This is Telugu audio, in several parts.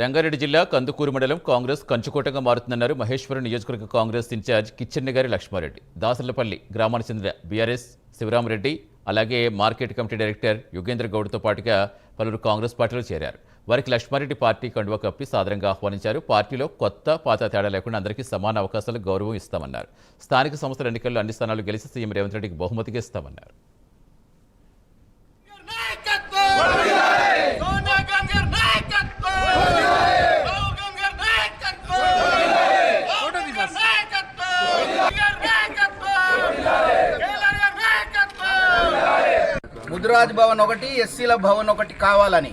రంగారెడ్డి జిల్లా కందుకూరు మండలం కాంగ్రెస్ కంచుకోటగా మారుతుందన్నారు మహేశ్వరం నియోజకవర్గ కాంగ్రెస్ ఇన్ఛార్జ్ కిచ్చెన్నగారి లక్ష్మారెడ్డి. దాసర్లపల్లి గ్రామానికి చెందిన బీఆర్ఎస్ శివరామరెడ్డి అలాగే మార్కెట్ కమిటీ డైరెక్టర్ యుగేంద్ర గౌడ్తో పాటుగా పలువురు కాంగ్రెస్ పార్టీలో చేరారు. వారికి లక్ష్మారెడ్డి పార్టీ కండువా కప్పి సాదరంగా ఆహ్వానించారు. పార్టీలో కొత్త పాత తేడా లేకుండా అందరికీ సమాన అవకాశాలు గౌరవం ఇస్తామన్నారు. స్థానిక సంస్థల ఎన్నికల్లో అన్ని స్థానాలు గెలిచి సీఎం రేవంత్ రెడ్డికి బహుమతిగా ఇస్తామన్నారు. ముదిరాజ్ భవన్ ఒకటి ఎస్సీల భవన్ ఒకటి కావాలని.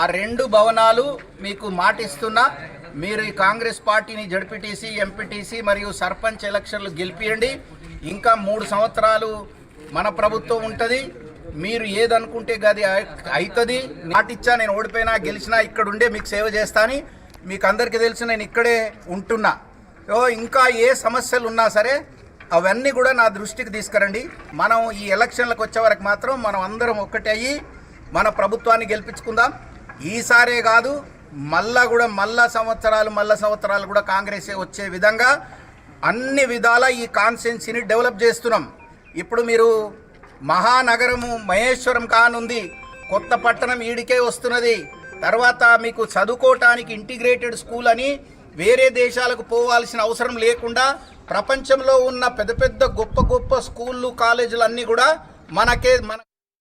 ఆ రెండు భవనాలు మీకు మాటిస్తున్నా మీరు ఈ కాంగ్రెస్ పార్టీని జడ్పీటీసీ ఎంపీటీసీ మరియు సర్పంచ్ ఎలక్షన్లు గెలిపియండి. ఇంకా మూడు సంవత్సరాలు మన ప్రభుత్వం ఉంటుంది. మీరు ఏదనుకుంటే గది అవుతుంది నాటిచ్చా నేను ఓడిపోయినా గెలిచినా ఇక్కడ ఉండే మీకు సేవ చేస్తాని మీకు అందరికీ తెలుసు నేను ఇక్కడే ఉంటున్నా. ఇంకా ఏ సమస్యలు ఉన్నా సరే అవన్నీ కూడా నా దృష్టికి తీసుకురండి. మనం ఈ ఎలక్షన్లకు వచ్చే వరకు మాత్రం మనం అందరం ఒక్కటే అయ్యి మన ప్రభుత్వాన్ని గెలిపించుకుందాం. ఈసారే కాదు మళ్ళా కూడా మళ్ళా సంవత్సరాలు మళ్ళా సంవత్సరాలు కూడా కాంగ్రెసే వచ్చే విధంగా అన్ని విధాల ఈ కాన్స్టెన్సీని డెవలప్ చేస్తున్నాం. ఇప్పుడు మీరు మహానగరము మహేశ్వరం కానుంది కొత్త పట్టణం ఈడికే వస్తున్నది. తర్వాత మీకు చదువుకోవటానికి ఇంటిగ్రేటెడ్ స్కూల్ అని వేరే దేశాలకు పోవాల్సిన అవసరం లేకుండా ప్రపంచంలో ఉన్న పెద్ద పెద్ద గొప్ప గొప్ప స్కూళ్ళు కాలేజీలు అన్నీ కూడా మనకే మన